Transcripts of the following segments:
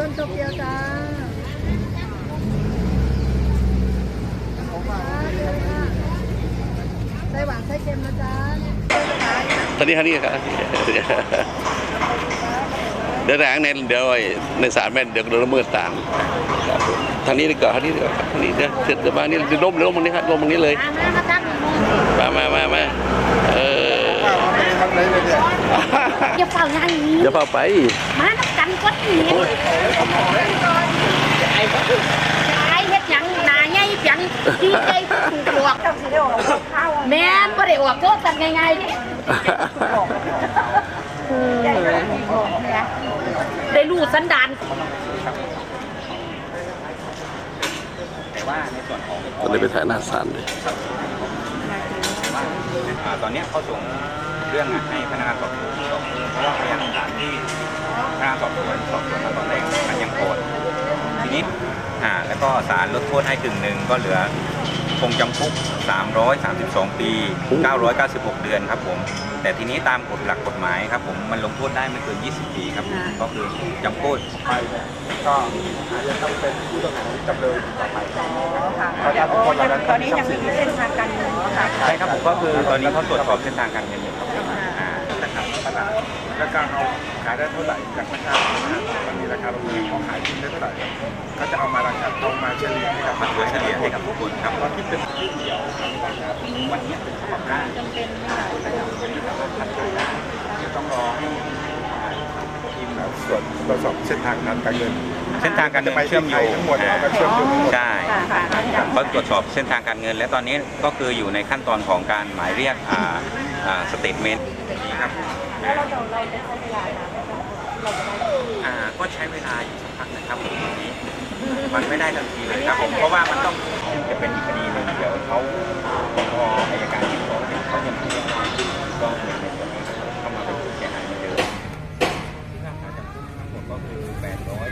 บิ้นโตเกียวจ้าไต้หวันไต้เค็มนะจ๊ะตอนนี้ฮะนี่ครับเดี๋ยวแรงในเดี๋ยวในสารแม่เดี๋ยวเราเมื่อตามทางนี้ดีกว่าทางนี้ดีกว่าทางนี้เดี๋ยเสร็จมานี่เดี๋ยวล้มล้มตรงนี้ครับล้มตรงนี้เลยมามามามาเอออย่าเป่าอย่างนี้อย่าเป่าไปมา กกันก็หนีไอ้เฮ็ดหยังหนาใหญ่เปียงดีใจถูกหลอกแม่นบ่ได้ออกโทษกันง่ายๆดิได้รู้สันดานแต่ว่าในส่วนของตอนนี้ไปถ่ายหน้าศาลเลยว่าอ่าตอนเนี้ยเขาส่งเรื่องอะให้พนักงานสอบสวนสอบสวนเพราะว่าพยานหลักฐานที่ พนักงานสอบสวนสอบสวนมาตอนแรกมันยังโกรธทีนี้อ่าแล้วก็ศาลลดโทษให้กึ่งหนึ่งก็เหลือคงจำคุก 332 ปี 996 เดือนครับผม แต่ทีนี้ตามกฎหลักกฎหมายครับผมมันลงโทษได้ไม่เกิน 20 ปีครับผมก็คือจำคุกไปเนี่ยก็อาจจะต้องเป็นผู้ต้องหาที่จำเลยต่อไปค่ะเพราะถ้าบุคคลเหล่านั้นตอนนี้ยังมีเส้นทางการเงินค่ะใช่ครับผมก็คือตอนนี้เขาตรวจสอบเส้นทางการเงินอยู่ครับอ่านะครับต ลาดและการเอาขายได้เท่าไหร่จากราคามันมีราคาประเมินของขายจริงได้เท่าไหร่ก็จะเอามาราคาเอามาเฉลี่ยให้กับมาตัวเฉลี่ยให้กับทุกคนครับตอนที่เป็นที่เดียวันนี้เป็นฉบับแรกจำเป็นไม่ได้ต้องรอให้ทีมแบบส่วนตรวจสอบเส้นทางการเงินเส้นทางการเงินเชื่อมโยงทั้งหมดเอาเชื่อมโยงใช่ค่ะค่ะเขาตรวจสอบเส้นทางการเงิน และตอนนี้ก็คืออยู่ในขั้นตอนของการหมายเรียกสเตทเมนต์นี้ครับ แล้วเราจะเราจะใช้เวลานานไหมคะเราจะได้อ่าก็ใช้เวลาอยู่สักพักนะครับผมตรงนี้มันไม่ได้ทันทีเลยครับผมเพราะว่ามันต้องจะเป็นอีกคดีหนึ่งเดี๋ยวเขาพออัยการที่สองเนี่ยเขาจะมาเรียกความก็เป็นในส่วนนี้เข้ามาเป็นผู้เสียหายเหมือนเดิมที่ราคาจำคุกทั้งหมดก็คือ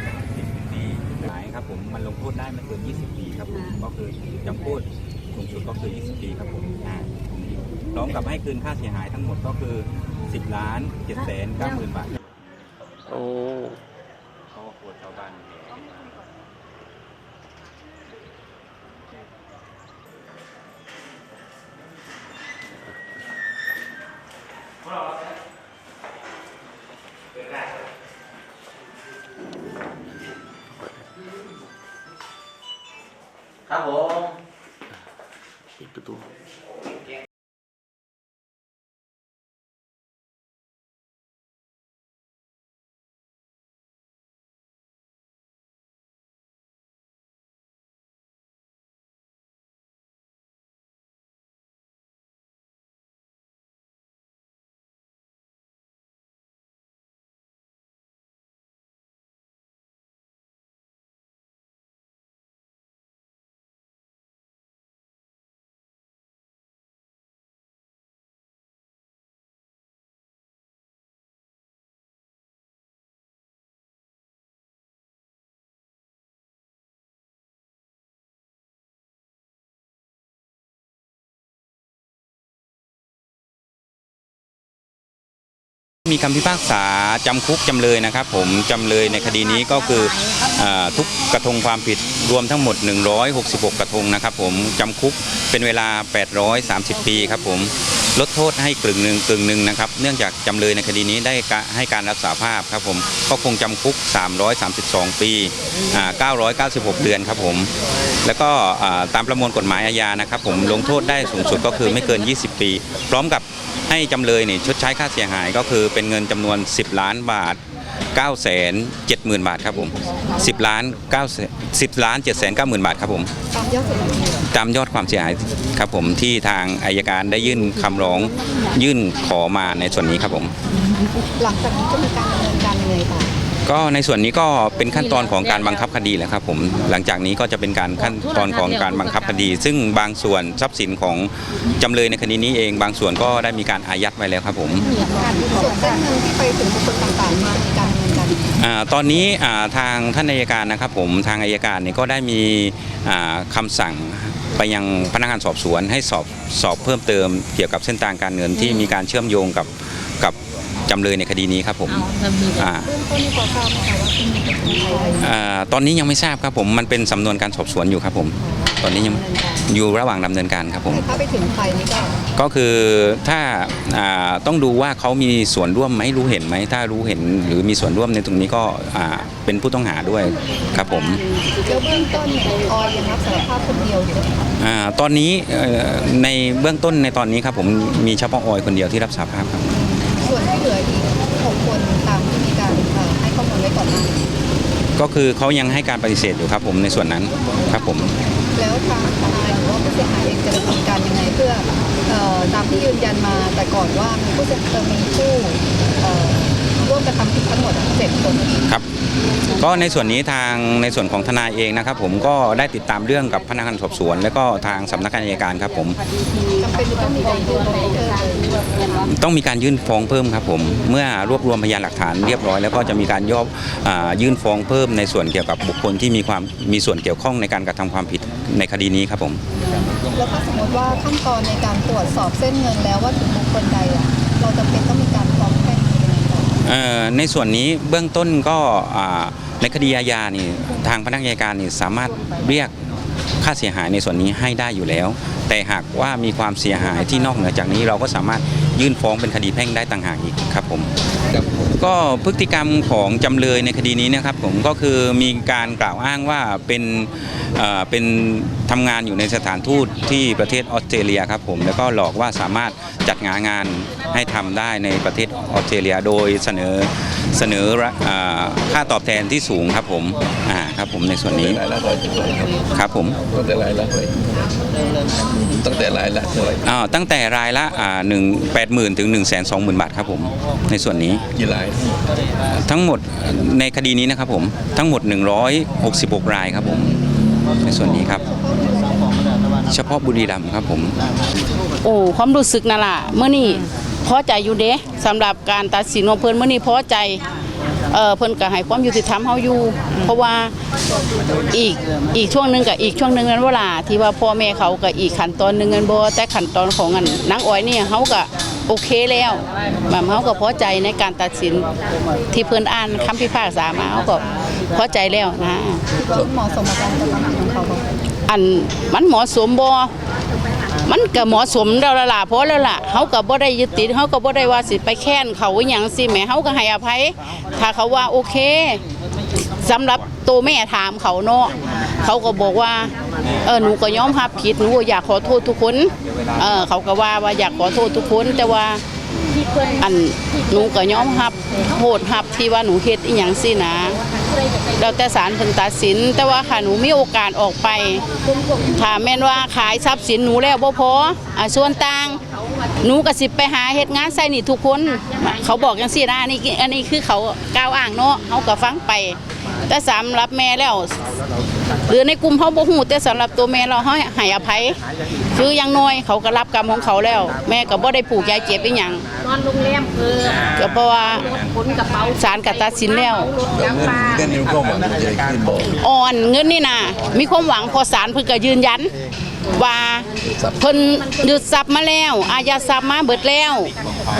830ปีหมายครับผมมันลงโทษได้ไม่เกิน 20 ปีครับผมก็คือจำคุกสูงสุดก็คือ 20 ปีครับผมอ่น พร้อมกับให้คืนค่าเสียหายทั้งหมดก็คือ 10ล้าน7แสน9หมื่นบาทครับโอ้เขาก็กลัวชาวบ้านแห่มาครับผม มีคำพิพากษาจำคุกจำเลยนะครับ ผมจำเลยในคดีนี้ก็คืออาทุกกระทงความผิดรวมทั้งหมด 166 กระทงนะครับ ผมจำคุกเป็นเวลา 830 ปีครับผมลดโทษให้กึ่งหนึ่งกึ่งหนึ่งนะครับเนื่องจากจำเลยในคดีนี้ได้กะให้การรับสาภาพครับผมก็คงจำคุก 332 ปีอ่า996 เดือนครับผมแล้วก็อ่าตามประมวลกฎหมายอาญานะครับ ผมลงโทษได้สูงสุดก็คือไม่เกิน 20 ปี พร้อมกับ ให้จำเลยนี่ชดใช้ค่าเสียหายก็คือเป็นเงินจำนวน 10 ล้านบาท 9 7 0 0 0 0 บาทครับผม 10 ล้าน9 10ล้าน7 9 0 0 0 0บาทครับผมตามยอดความเสียหายครับผมที่ทางอายการได้ยื่นคำร้องยื่นขอมาในส่วนนี้ครับผม หลังจากนี้จะมีการดำเนินการยังไงต่อ ก็ในส่วนนี้ก็เป็นขั้นตอนของการบังคับคดีแหละครับผมหลังจากนี้ก็จะเป็นการขั้นตอนของการบังคับคดี ซึ่งบางส่วนทรัพย์สินของจำเลยในคดีนี้เอง บางส่วนก็ได้มีการอายัดไว้แล้วครับผมการที่ส่วนเส้นเงินที่ไปถึงบุคคลต่างๆจะมีการดำเนินการยังไงอ่าตอนนี้อ่าทางท่านอัยการนะครับผมทางอัยการเนี่ยก็ได้มีอ่าคำสั่งไปยังพนักงานสอบสวนให้สอบสอบเพิ่มเติมเกี่ยวกับเส้นทางการเงินที่มีการเชื่อมโยงกับกับ จำเลยในคดีนี้ครับผมอ่าเบื้องต้นนี่พอทราบไหมคะว่าที่มีเป็นคนไทยอ่าตอนนี้ยังไม่ทราบครับผมมันเป็นสำนวนการสอบสวนอยู่ครับผมคตอนนี้ยังอยู่ระหว่างดำเนินการครับผมแต่ถ้าไปถึงไทยนี่ก็ก็คือถ้าอ่าต้องดูว่าเขามีส่วนร่วมไหมรู้เห็นไหมถ้ารู้เห็นหรือมีส่วนร่วมในตรงนี้ก็อ่าเป็นผู้ต้องหาด้วยครับผม แล้วเบื้องต้นเนี่ยออยยังรับสารภาพคนเดียวอยู่ไหมคะอาตอนนี้เอ่อในเบื้องต้นในตอนนี้ครับผมมีเฉพาะออยคนเดียวที่รับสาภาพครับ ส่วนที่เหลืออีกหกคนตามที่มีการเอ่อให้ข้อมูลไว้ก่อนหน้านี้ก็คือเขายังให้การปฏิเสธอยู่ครับผมในส่วนนั้นครับผม แล้วทางทนายหรือว่าผู้เสียหายเองจะดำเนินการยังไงเพื่อเอ่อตามที่ยืนยันมาแต่ก่อนว่ามีผู้เสียเอ่อมีผู้เอ่อร่วมกระทำผิดทั้งหมดเจ็ดคนครับ ก็ในส่วนนี้ทางในส่วนของทนายเองนะครับ ผมก็ได้ติดตามเรื่องกับพนักงานสอบสวน และก็ทางสำนักงานอัยการครับผมต้องมีการยื่นฟ้องเพิ่มครับผมเมื่อรวบรวมพยานหลักฐานเรียบร้อย แล้วก็จะมีการยอบอายื่นฟ้องเพิ่มในส่วนเกี่ยวกับบุคคลที่มีความมีส่วนเกี่ยวข้องในการกระทำความผิดในคดีนี้ครับผมแล้วถ้าสมมติว่าขั้นตอนในการตรวจสอบเส้นเงินแล้วว่าถึงบุคคลใดเราจำเป็นต้องมีการฟ้อง ในส่วนนี้เบื้องต้นก็ในคดีอาญานี่ทางพนักงานการนี่สามารถเรียกค่าเสียหายในส่วนนี้ให้ได้อยู่แล้ว แต่หากว่ามีความเสียหายที่นอกเหนือจากนี้เราก็สามารถยื่นฟ้องเป็นคดีแพ่งได้ต่างหากอีกครับผมก็พฤติกรรมของจำเลยในคดีนี้นะครับผมก็คือมีการกล่าวอ้างว่าเป็นเอ่อเป็นทำงานอยู่ในสถานทูตที่ประเทศออสเตรเลียครับผมแล้วก็หลอกว่าสามารถจัดงานงานให้ทำได้ในประเทศออสเตรเลีย โดยเสนอเสนอราอ่าค่าตอบแทนที่สูงครับผมอ่าครับผมในส่วนนี้รายละร้อยจุดเลยครับครับผม ตั้งแต่รายละเลยตั้งแต่รายละเท่าไหร่อ่าตั้งแต่รายละอ่าหนึ่งแปดหมื่นถึงหนึ่งแสนสองหมื่นบาทครับผมในส่วนนี้กี่รายทั้งหมดในคดีนี้นะครับผมทั้งหมด 166 รายครับผมในส่วนนี้ครับ เฉพาะบุรีรัมย์ครับผม โอ้ความรู้สึกนั่นล่ะเมื่อนี้พอใจอยู่เด้สำหรับการตัดสินของเพิ่นเมื่อนี้พอใจ เออเพิ่นก็ให้ความยุติธรรมเฮาอยู่ เพราะว่าอีกอีกช่วงหนึงกับอีกช่วงหนึงนั้นเวลาที่ว่าพ่อแม่เขาก็อีกขั้นตอนหนึงกันบ่แต่ขั้นตอนของอันนางอ้อยนี่เฮาก็โอเคแล้วแบบเฮาก็พอใจในการตัดสินที่เพิ่นอ่านคำพิพากษามาเฮาก็พอใจแล้วนะคิดว่าเหมาะสมกับการกระทำผิดของเขาไหมอันมันเหมาะสมบ่ มันก็เหมาะสมแล้วล่ะเพราะแล้วล่ะเขาก็บ่ได้ยึดติดเขาก็บ่ได้ว่าสิไปแค้นเขาอหยังสิแหมเขาก็ให้อภัย ถ้าเขาว่าโอเคสำหรับตัวแม่ถามเขาเนาะเขาก็บอกว่าเออหนูก็ยอมรับผิดหนูก็อยากขอโทษทุกคนเออเขาก็ว่าว่าอยากขอโทษทุกคนแต่ว่า อันหนูก็ยอมรับโทษรับที่ว่าหนูเฮ็ดอีหยังสินะแล้วแต่ศาลเพิ่นตัดสิน แต่ว่าค่ะหนูมีโอกาสออกไปถ้าแม่นว่าขายทรัพย์สินหนูแล้วบ่พออ่าส่วนต่างหนูก็สิไปหาเฮ็ดงานใส่หนี่ทุกคน เขาบอกจังซี่นะอันนี้อันนี้คือเขากล่าวอ้างเนาะเฮาก็ฟังไป แต่สำหรับแม่แล้ว หรือในกลุ่มเฮาบ่ฮู้แต่สำหรับตัวแม่เราเฮาให้อภัย คืออย่างน้อยเขาก็รับกรรมของเขาแล้ว แม่ก็บ่ได้ผูกใจเจ็บอีหยังนอนโรงแรมเพิ่มก็เพราะว่าขนกระเป๋าศาลก็ตัดสินแล้วยางปลาเงินนิ้วก็หวังจะได้ขึ้นบอกอ่อนเงินนี่นะมีความหวังพอศาลเพิ่นก็ยืนยันว่าเพิ่นยึดทรัพย์มาแล้ว อายัดทรัพย์มาเบิดแล้ว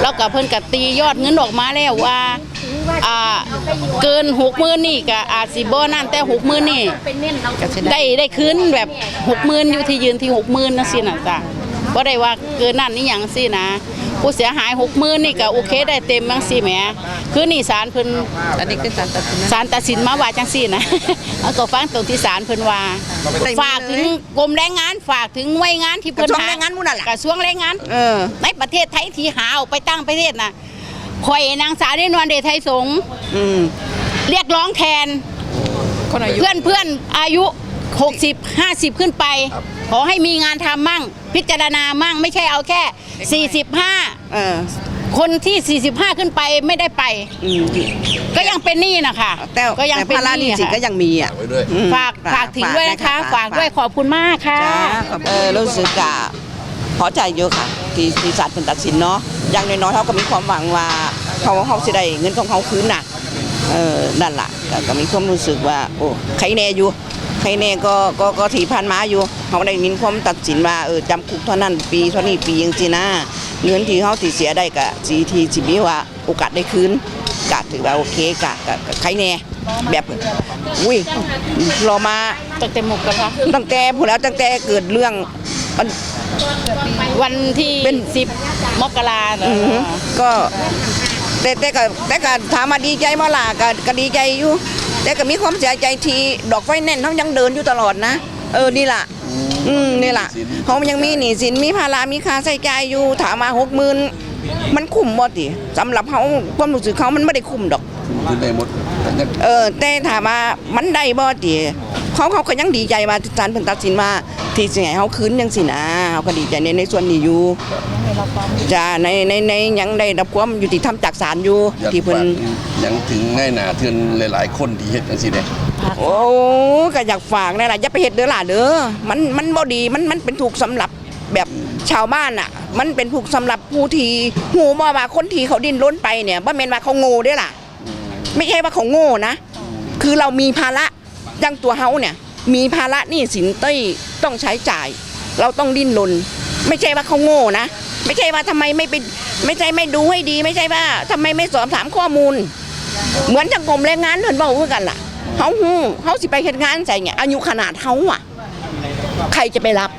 แล้วก็เพิ่นก็ตียอดเงินออกมาแล้วว่า อ่าเกินหกหมื่นนี่ก็อาจสิบ่นั่นแต่หกหมื่นนี่เป็นเน้นเราได้ได้คืนแบบหกหมื่นอยู่ที่ยืนที่หกหมื่นนั่นสินะจ้ะบ่ได้ว่าเกินนั่นนี่หยังสินะผู้เสียหายหกหมื่นนี่ก็โอเคได้เต็มจังสิแหมคือนี่ศาลเพิ่นอันนี้คือการตัดสินนะศาลตัดสินมาว่าจังซี่นะเอาก็ฟังตรงที่ศาลเพิ่นว่าฝากถึงกรมแรงงานฝากถึงหน่วยงานที่เพิ่นกระทรวงหาแรงงานหมู่นั่นล่ะกระทรวงแรงงานเออในประเทศไทยที่หาออกไปตั้งประเทศน่ะ ข่อยนางสาวนินวลเดชไทยสงฆ์อืมเรียกร้องแทน คนอายุ เพื่อนเพื่อนอายุ 60 50 ขึ้นไป ขอให้มีงานทำมั่ง พิจารณามั่งไม่ใช่เอาแค่45เออคนที่ 45 ขึ้นไปไม่ได้ไป อืมก็ยังเป็นหนี้นะคะแต่ก็ยังแต่เป็นภาระหหนี้นี้สินค่ะก็ยังมีอะไว้ด้วย อืมฝากฝากถึงด้วยนะคะ ฝากด้วยฝขอบคุณมากค่ะ จ้าขอบเออรู้สึกกะพอใจเยอะค่ะ ที่ที่ศาลเป็นตัดสินเนาะ อย่างน้อยๆเขาก็มีความหวังว่าเขาเขาสิได้เงินของเขาคืนน่ะเออนั่นล่ะก็ก็มีความรู้สึกว่า โอ้ใครแน่อยู่ใครแน่ก็ก็ก็ถีพันมาอยู่เขาได้มีความตัดสินว่าเออจำคุกเท่านั้นปีเท่านี้ปียังจีนะเงินที่เขาที่เสียได้กะจีทีจีมีว่าโอกาสได้คืนกะถือว่าโอเคกะกะกะใครแน่แบบอุ้ยรอมาตั้งแต่หมกกระทะตั้งแต่พอแล้วตั้งแต่เกิดเรื่องมัน วันที่เป็นสิบมกราเนอือหืออะก็แต่แต่ก็แต่ก็ถามมาดีใจมาล่ะก็ก็ดีใจอยู่ แต่ก็มีความเสียใจทีดอกไฟแนนซ์เขายังเดินอยู่ตลอดนะ เออนี่ล่ะ อืมนี่ล่ะเขายังมีหนี้สินมีภาระมีค่าใช้จ่ายอยู่ถามมาหกหมื่นมันคุ้มบ่ติสำหรับเขาความรู้สึกเขามันไม่ได้คุ้มดอกขึ้นได้หมดแต่ยังเออแต่ถามว่ามันได้บ่ติ เขาเขาก็ยังดีใจว่าศาลเพิ่นตัดสินว่าที่สิให้เฮาคืนจังซี่นะเขาก็ดีใจในในส่วนนี้อยู่จ้าในในในยังได้รับความยุติธรรมจากศาลอยู่อยากที่เพิ่ฝานกยังถึงง่ายหนาเทือนหลาย ๆ คนที่เฮ็ดจังซี่เด้โอ้ก็อยากฝากนั่นล่ะอย่าไปเฮ็ดเด้อล่ะเด้อมันมันบ่ดีมันมันเป็นถูกข์สำหรับแบบชาวบ้านอะ มันเป็นถูกข์สำหรับผู้ที่หูบ่ว่าคนที่เขาดิ้นรนไปเนี่ยบ่แม่นว่าเขาโง่เด้อล่ะ ไม่ใช่ว่าเขาโง่นะ คือเรามีภาระอ ยังตัวเฮาเนี่ยมีภาระหนี้สินเต้ยต้องใช้จ่าย เราต้องดิ้นรนไม่ใช่ว่าเขาโง่นะ ไม่ใช่ว่าทำไมไม่ไปไม่ใช่ไม่ดูให้ดี ไม่ใช่ว่าทำไมไม่สอบถามข้อมูล เหมือนจังกรมแรงงานเพิ่นเว้าคือกันล่ะเฮาฮู้เฮาสิไปเฮ็ดงานใส่เนี่ยอายุขนาดเฮาอะ ใครจะไปรับ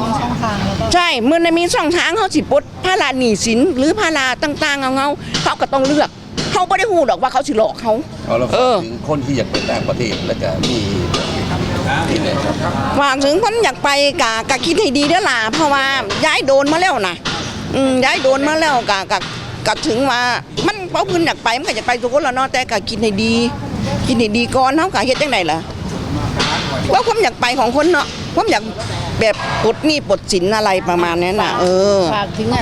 มีช่องทางแล้วก็ใช่เมื่อในมีช่องทางเขาสิปลดภาระหนี้สินหรือภาระต่างๆเอาเงาเขาก็ต้องเลือก เขาไม่ได้หูดอกว่าเขาสิหลอกเขาเอาเราเอฝากอถึงคนที่อยากไปต่างประเทศแล้วก็มีที่ไหนครับฝากถึงคนอยากไปกะกะคิดให้ดีเด้อล่ะเพราะว่าย้ายโดนมาแล้วนะอืมย้ายโดนมาแล้วกะกะกะถึงว่ามันเพราะเพื้นอยากไปมันก็อยากไปทุกคนละเนาะแต่กะคิดให้ดี คิดให้ดีก่อนเฮากะเฮ็ดจังไดล่ะว่าความอยากไปของคนเนาะความอยากแบบปลดหนี้ปลดสินอะไรประมาณนั้นน่ะเออ ฝากถึงอะ